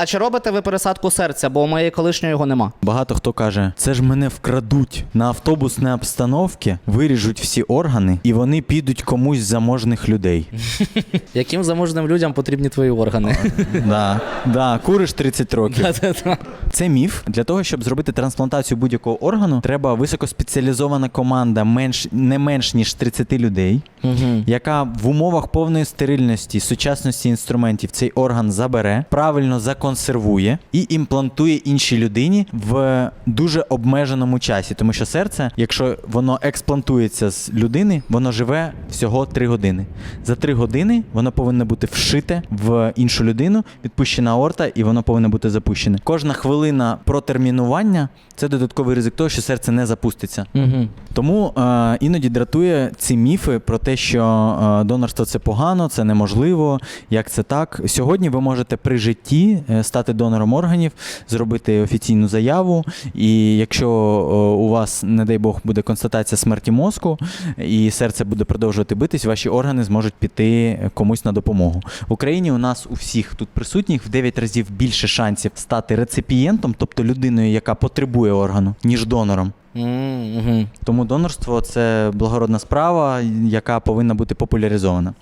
А чи робите ви пересадку серця, бо у моєї колишньої його нема? Багато хто каже, це ж мене вкрадуть на автобусне обстановки, виріжуть всі органи, і вони підуть комусь з заможних людей. Яким заможним людям потрібні твої органи? Да, да, куриш 30 років. Це міф. Для того, щоб зробити трансплантацію будь-якого органу, треба високоспеціалізована команда менш не менш ніж 30 людей, Мгм. яка в умовах повної стерильності, сучасності інструментів цей орган забере, правильно законсервує і імплантує іншій людині в дуже обмеженому часі. Тому що серце, якщо воно експлантується з людини, воно живе всього 3 години. За 3 години воно повинно бути вшите в іншу людину, відпущена аорта, і воно повинно бути запущене. Кожна хвилина протермінування це додатковий ризик того, що серце не запуститься. Мгм. Тому е, іноді дратує ці міфи про те, що е, донорство це погано, це неможливо. Як це так? Сьогодні ви можете при житті е, стати донором органів, зробити офіційну заяву. І якщо е, у вас, не дай Бог, буде констатація смерті мозку, і серце буде продовжувати битись, ваші органи зможуть піти комусь на допомогу. В Україні у нас у всіх тут присутніх в 9 разів більше шансів стати реципієнтом, тобто людиною, яка потребує органу, ніж донором. Тому донорство це благородна справа, яка повинна бути популяризована.